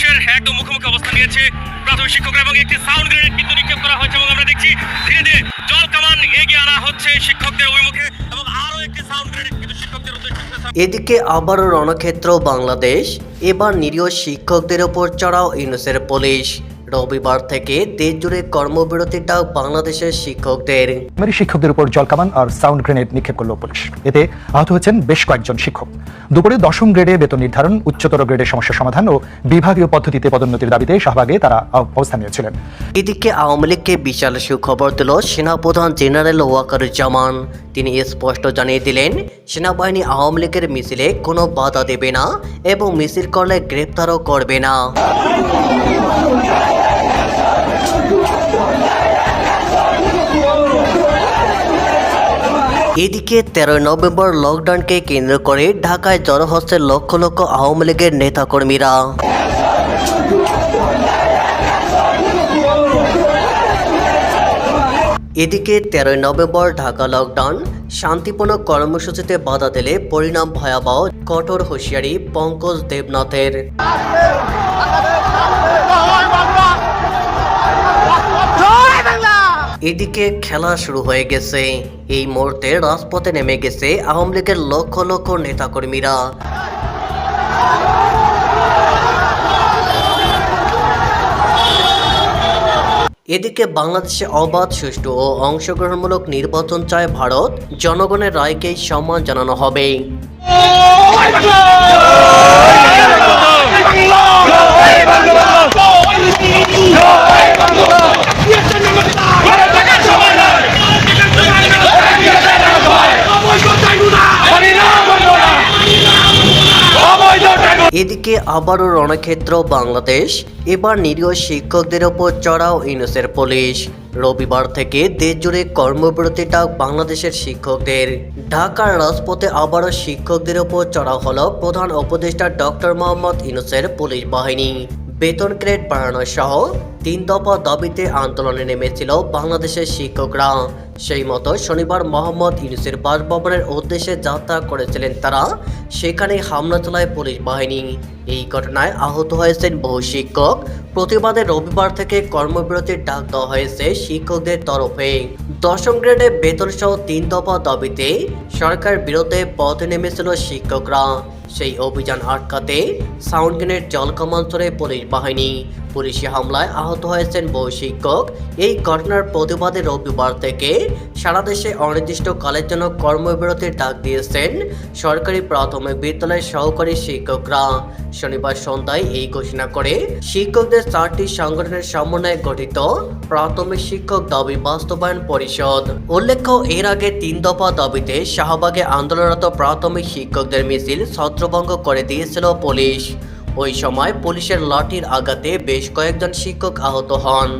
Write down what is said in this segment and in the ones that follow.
পুলিশের একদম মুখোমুখি অবস্থান নিয়েছে প্রাথমিক শিক্ষকরা এবং একটি সাউন্ড গ্রেনেড কিন্তু নিক্ষেপ করা হয়েছে এবং আমরা দেখছি ধীরে ধীরে জল কামান এগিয়ে আনা হচ্ছে শিক্ষকদের অভিমুখে এবং আরও একটি সাউন্ড গ্রেনেড কিন্তু শিক্ষকদের এদিকে আবারও রণক্ষেত্র বাংলাদেশ, এবার নিরীহ শিক্ষকদের ওপর চড়াও ইউনুসের পুলিশ। রবিবার থেকে দেশ জুড়ে কর্মবিরতির ডাক বাংলাদেশের শিক্ষকদের। প্রাইমারি শিক্ষকদের উপর জলকামান আর সাউন্ড গ্রেনেড নিক্ষেপ করল পুলিশ। এতে আহত হয়েছেন বেশ কয়েকজন শিক্ষক। দুপুরে দশম গ্রেডে বেতন নির্ধারণ উচ্চতর গ্রেডের সমস্যা সমাধান ও বিভাগীয় পদ্ধতিতে পদোন্নতির দাবিতে শাহবাগে তারা অবস্থান নিয়েছিলেন এদিকে আওয়ামী লীগকে বিশাল সুখবর দিল সেনাপ্রধান জেনারেল ওয়াকারুজ্জামান। তিনি স্পষ্ট জানিয়ে দিলেন সেনাবাহিনী আওয়ামী লীগের মিছিলে কোনো বাধা দেবে না এবং মিছিল করলে গ্রেপ্তারও করবে না। এদিকে তেরোই নভেম্বর লকডাউনকে কেন্দ্র করে ঢাকায় জড়ো হচ্ছে লক্ষ লক্ষ আওয়ামী লীগের নেতাকর্মীরা। এদিকে তেরোই নভেম্বর ঢাকা লকডাউন, শান্তিপূর্ণ কর্মসূচিতে বাধা দিলে পরিণাম ভয়াবহ, কঠোর হুঁশিয়ারি পঙ্কজ দেবনাথের। এদিকে খেলা শুরু হয়ে গেছে। এই মুহূর্তে রাজপথে নেমে গেছে আওয়ামী লীগের লক্ষ লক্ষ নেতাকর্মীরা। এদিকে বাংলাদেশে অবাধ সুষ্ঠু ও অংশগ্রহণমূলক নির্বাচন চায় ভারত। জনগণের রায়কেই সম্মান জানানো হবে। এদিকে আবারও রণক্ষেত্র, বাংলাদেশ। এবার নিরীহ শিক্ষকদের ওপর চড়াও ইউনুসের পুলিশ। রবিবার থেকে দেশজুড়ে কর্মবিরতি ডাক বাংলাদেশের শিক্ষকদের। ঢাকার রাজপথে আবারও শিক্ষকদের ওপর চড়াও হল প্রধান উপদেষ্টা ডক্টর মোহাম্মদ ইউনুসের পুলিশ বাহিনী। বেতন গ্রেড বাড়ানো সহ তিন দফা দাবিতে আন্দোলনে নেমেছিল বাংলাদেশের শিক্ষকরা। সেই মতো শনিবার মোহাম্মদ ইউনুসের বাসভবনের উদ্দেশ্যে যাত্রা করেছিলেন তারা, সেখানে হামলা চালায় পুলিশ বাহিনী। এই ঘটনায় আহত হয়েছেন বহু শিক্ষক। প্রতিবাদে রবিবার থেকে কর্মবিরতির ডাক দেওয়া হয়েছে শিক্ষকদের তরফে। দশম গ্রেডে বেতন সহ তিন দফা দাবিতে সরকার বিরুদ্ধে পথে নেমেছিল শিক্ষকরা। সেই অভিযান আটকাতে সাউন্ড গ্রেনেড জলকামান চড়ে পুলিশ বাহিনী পুলিশি হামলায় আহত হয়েছেন বহু শিক্ষক এই ঘটনার প্রতিবাদে রবিবার থেকে সারা দেশে অনির্দিষ্টকালের জন্য কর্মবিরতির ডাক দিয়েছেন সরকারি প্রাথমিক বিদ্যালয়ের সহকারী শিক্ষকরা। শনিবার সন্ধ্যায় এই ঘোষণা করে শিক্ষকদের চারটি সংগঠনের সমন্বয়ে গঠিত প্রাথমিক শিক্ষক দাবি বাস্তবায়ন পরিষদ। উল্লেখ্য, এর আগে তিন দফা দাবিতে শাহবাগে আন্দোলনরত প্রাথমিক শিক্ষকদের মিছিল ছত্রভঙ্গ করে দিয়েছিল পুলিশ। ওই সময় পুলিশের লাঠির আঘাতে বেশ কয়েকজন শিক্ষক আহত হন।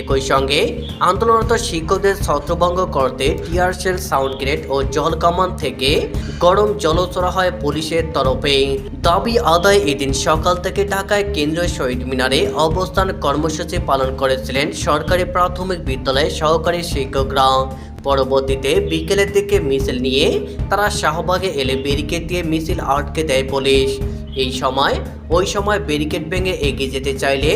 একই সঙ্গে আন্দোলনরত শিক্ষকদের ছত্রভঙ্গ করতে টিয়ার সেল সাউন্ড গ্রেড ও জল কামান থেকে গরম জলচড়া হয় পুলিশের তরফে। দাবি আদায় এদিন সকাল থেকে ঢাকায় কেন্দ্রীয় শহীদ মিনারে অবস্থান কর্মসূচি পালন করেছিলেন সরকারি প্রাথমিক বিদ্যালয়ের সহকারী শিক্ষকরা। পরবর্তীতে বিকেলের দিকে মিছিল নিয়ে তারা শাহবাগে এলে ব্যারিকেড দিয়ে মিছিল আটকে দেয় পুলিশ। এই সময়, ওই সময় ব্যারিকেড ভেঙে এগিয়ে যেতে চাইলে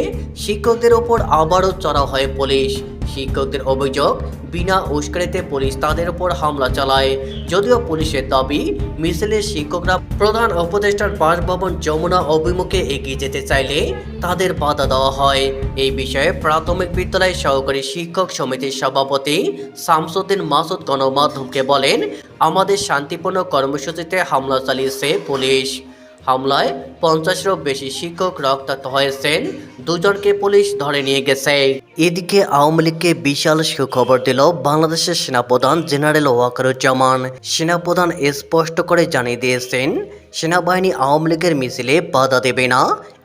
শিক্ষকদের ওপর আবারও চড়া হয় পুলিশ। শিক্ষকদের অভিযোগ, বিনা উস্কানিতে পুলিশ তাদের উপর হামলা চালায়। যদিও পুলিশের দাবি, মিছিলের শিক্ষকরা প্রধান উপদেষ্টার বাসভবন যমুনা অভিমুখে এগিয়ে যেতে চাইলে তাদের বাধা দেওয়া হয়। এই বিষয়ে প্রাথমিক বিদ্যালয় সহকারী শিক্ষক সমিতির সভাপতি শামসুদ্দিন মাসুদ গণমাধ্যমকে বলেন, আমাদের শান্তিপূর্ণ কর্মসূচিতে হামলা চালিয়েছে পুলিশ। হামলায় পঞ্চাশেরও বেশি শিক্ষক রক্তাক্ত হয়েছেন। দুজনকে পুলিশ ধরে নিয়ে গেছে। এদিকে আওয়ামী লীগকে বিশাল সুখবর দিল বাংলাদেশের সেনাপ্রধান জেনারেল ওয়াকারুজ্জামান। সেনাপ্রধান স্পষ্ট করে জানিয়ে দিয়েছেন, সেনাবাহিনী আওয়ামী লীগের মিছিলে বাধা দেবে না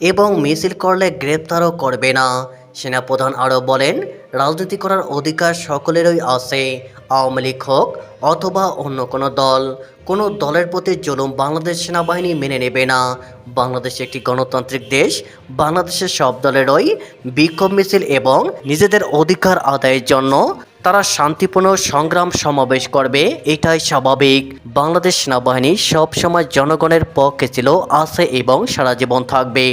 এবং মিছিল করলে গ্রেপ্তারও করবে না। সেনাপ্রধান আরও বলেন, রাজনীতি করার অধিকার সকলেরই আছে, আওয়ামী লীগ হোক অথবা অন্য কোনো দল। কোনো দলের প্রতি জুলুম বাংলাদেশ সেনাবাহিনী মেনে নেবে না। বাংলাদেশ একটি গণতান্ত্রিক দেশ। বাংলাদেশের সব দলেরই বিক্ষোভ মিছিল এবং নিজেদের অধিকার আদায়ের জন্য তারা শান্তিপূর্ণ সংগ্রাম সমাবেশ করবে, এটাই স্বাভাবিক। বাংলাদেশ সেনাবাহিনী সবসময় জনগণের পক্ষে ছিল, আছে এবং সারা জীবন থাকবে।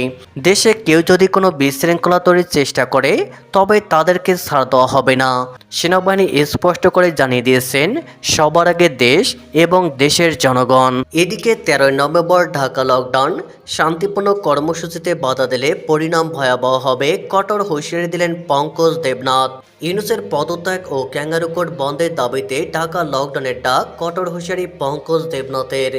দেশে কেউ যদি কোনো বিশৃঙ্খলা তৈরির চেষ্টা করে, তবে তাদেরকে ছাড় দেওয়া হবে না। সেনাবাহিনী স্পষ্ট করে জানিয়ে দিয়েছেন, সবার আগে দেশ এবং দেশের জনগণ। এদিকে তেরোই নভেম্বর ঢাকা লকডাউন, শান্তিপূর্ণ কর্মসূচিতে বাধা দিলে পরিণাম ভয়াবহ হবে, কঠোর হুঁশিয়ারি দিলেন পঙ্কজ দেবনাথ। ইউনুসের পদত্যাগ ও ক্যাঙ্গারু কোর্ট বন্ধের দাবিতে ঢাকা লকডাউনের ডাক কঠোর হুঁশিয়ারি পঙ্কজ দেবনাথের।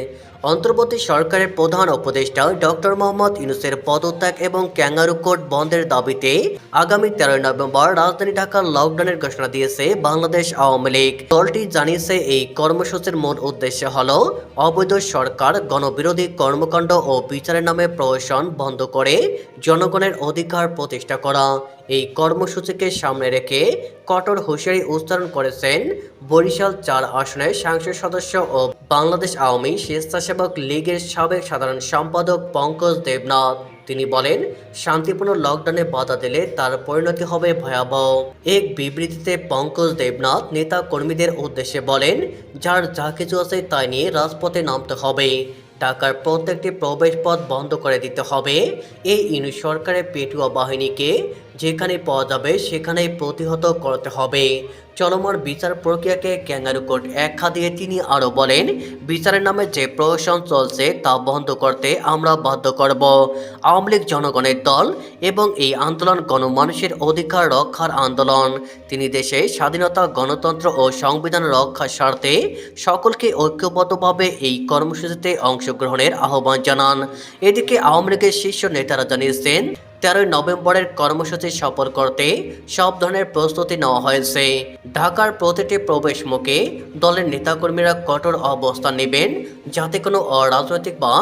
অন্তর্বর্তী সরকারের প্রধান উপদেষ্টা ডক্টর মোহাম্মদ ইউনুসের পদত্যাগ এবং ক্যাঙ্গারু কোর্ট বন্ধের দাবিতে আগামী তেরোই নভেম্বর রাজধানী ঢাকার লকডাউনের ঘোষণা দিয়েছে বাংলাদেশ আওয়ামী লীগ। দলটি জানিয়েছে এই কর্মসূচির মূল উদ্দেশ্য হল অবৈধ সরকার গণবিরোধী কর্মকাণ্ড ও বিচারের নামে প্রহসন বন্ধ করে জনগণের অধিকার প্রতিষ্ঠা করা। এই কর্মসূচিকে সামনে রেখে কঠোর হুঁশিয়ারি উচ্চারণ করেছেন বরিশাল চার আসনের সংসদ সদস্য ও বাংলাদেশ আওয়ামী স্বেচ্ছাসেবক লীগের সাবেক সাধারণ সম্পাদক পঙ্কজ দেবনাথ। তিনি বলেন, শান্তিপূর্ণ লকডাউনে বাধা দিলে তার পরিণতি হবে ভয়াবহ। এক বিবৃতিতে পঙ্কজ দেবনাথ নেতা কর্মীদের উদ্দেশ্যে বলেন, যার যা কিছু আছে তাই নিয়ে রাজপথে নামতে হবে। ঢাকার প্রত্যেকটি প্রবেশপথ বন্ধ করে দিতে হবে। এই ইউনি সরকারের পেটুয়া বাহিনীকে যেখানে পাওয়া যাবে, সেখানেই প্রতিহত করতে হবে। চলমান বিচার প্রক্রিয়াকে ক্যাঙ্গারু কোর্ট একখা দিয়ে তিনি আরও বলেন, বিচারের নামে যে প্রশাসন চলছে তা বন্ধ করতে আমরা বাধ্য করব। আওয়ামী লীগ জনগণের দল এবং এই আন্দোলন গণমানুষের অধিকার রক্ষার আন্দোলন। তিনি দেশে স্বাধীনতা, গণতন্ত্র ও সংবিধান রক্ষার স্বার্থে সকলকে ঐক্যবদ্ধভাবে এই কর্মসূচিতে অংশগ্রহণের আহ্বান জানান। এদিকে আওয়ামী লীগের শীর্ষ নেতারা জানিয়েছেন তেরোই নভেম্বরের কর্মসূচি সফল করতে সব ধরনের প্রস্তুতি নেওয়া হয়েছে। ঢাকার প্রতিটি প্রবেশ মুখে দলের নেতাকর্মীরা কঠোর অবস্থান নেবেন যাতে কোনো অরাজনৈতিক বা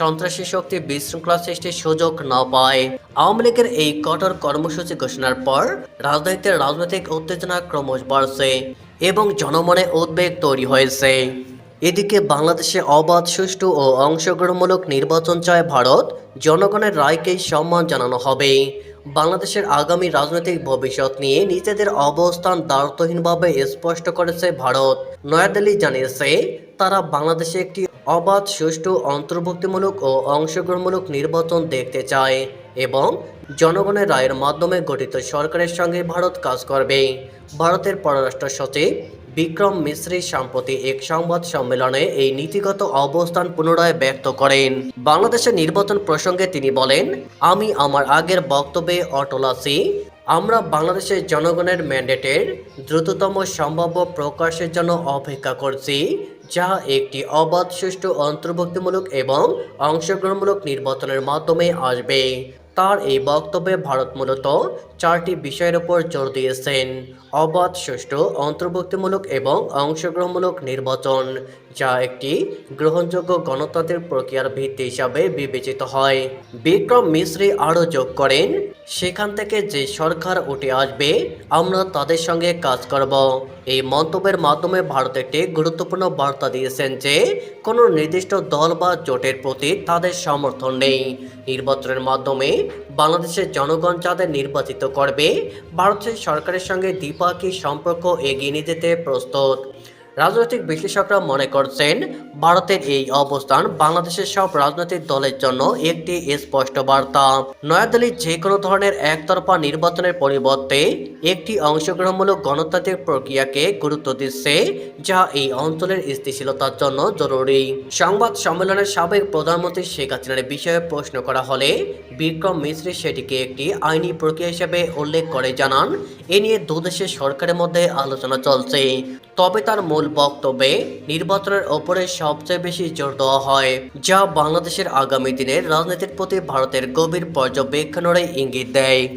সন্ত্রাসী শক্তি বিশৃঙ্খলা সৃষ্টির সুযোগ না পায়। আওয়ামী লীগের এই কঠোর কর্মসূচি ঘোষণার পর রাজধানীতে রাজনৈতিক উত্তেজনা ক্রমশ বাড়ছে এবং জনমনে উদ্বেগ তৈরি হয়েছে। এদিকে বাংলাদেশে অবাধ, সুষ্ঠু ও অংশগ্রহণমূলক নির্বাচন চায় ভারত। জনগণের রায়কেই সম্মান জানানো হবে। বাংলাদেশের আগামী রাজনৈতিক ভবিষ্যৎ নিয়ে নিজেদের অবস্থান দায়িত্বহীনভাবে স্পষ্ট করেছে ভারত। নয়াদিল্লি জানিয়েছে, তারা বাংলাদেশে একটি অবাধ, সুষ্ঠু, অন্তর্ভুক্তিমূলক ও অংশগ্রহণমূলক নির্বাচন দেখতে চায় এবং জনগণের রায়ের মাধ্যমে গঠিত সরকারের সঙ্গে ভারত কাজ করবে। ভারতের পররাষ্ট্র সচিব বিক্রম মিশ্রি সম্প্রতি এক সংবাদ সম্মেলনে এই নীতিগত অবস্থান পুনরায় ব্যক্ত করেন। বাংলাদেশের নির্বাচন প্রসঙ্গে তিনি বলেন, আমি আমার আগের বক্তব্যে অটল আছি। আমরা বাংলাদেশের জনগণের ম্যান্ডেটের দ্রুততম সম্ভাব্য প্রকাশের জন্য অপেক্ষা করছি, যা একটি অবাধ, সুষ্ঠু, অন্তর্ভুক্তিমূলক এবং অংশগ্রহণমূলক নির্বাচনের মাধ্যমে আসবে। তার এই বক্তব্যে ভারত মূলত চারটি বিষয়ের উপর জোর দিয়েছেন। অবাধ, সুষ্ঠু, অন্তর্ভুক্তিমূলক এবং অংশগ্রহণমূলক নির্বাচন, যা একটি গ্রহণযোগ্য গণতান্ত্রিক প্রক্রিয়ার ভিত্তি হিসাবে বিবেচিত হয়। বিক্রম মিশ্রী আরও যোগ করেন, সেখান থেকে যে সরকার উঠে আসবে, আমরা তাদের সঙ্গে কাজ করব। এই মন্তব্যের মাধ্যমে ভারত একটি গুরুত্বপূর্ণ বার্তা দিয়েছেন যে, কোনো নির্দিষ্ট দল বা জোটের প্রতি তাদের সমর্থন নেই। নির্বাচনের মাধ্যমে বাংলাদেশের জনগণ যাদের নির্বাচিত করবে। ভারতের সরকারের সঙ্গে দ্বিপাক্ষিক সম্পর্ক এগিয়ে নিয়ে যেতে প্রস্তুত। রাজনৈতিক বিশ্লেষকরা মনে করছেন, ভারতের এই অবস্থান বাংলাদেশের সব রাজনৈতিক দলের জন্য একটি স্পষ্ট বার্তা। নয়াদিল্লি যে কোনো ধরনের একতরফা নির্বাচনের পরিবর্তে একটি অংশগ্রহণমূলক গণতান্ত্রিক প্রক্রিয়াকে গুরুত্ব দিচ্ছে, যা এই অঞ্চলের স্থিতিশীলতার জন্য জরুরি। সংবাদ সম্মেলনের সাবেক প্রধানমন্ত্রী শেখ হাসিনার বিষয়ে প্রশ্ন করা হলে, বিক্রম মিশ্রি সেটিকে একটি আইনি প্রক্রিয়া হিসেবে উল্লেখ করে জানান, এ নিয়ে দুদেশের সরকারের মধ্যে আলোচনা চলছে। তবে তার মূল বক্তব্যে নির্বাচনের ওপরে সবচেয়ে বেশি জোর দেওয়া হয়, যা বাংলাদেশের আগামী দিনের রাজনীতির প্রতি ভারতের গভীর পর্যবেক্ষণের ইঙ্গিত দেয়।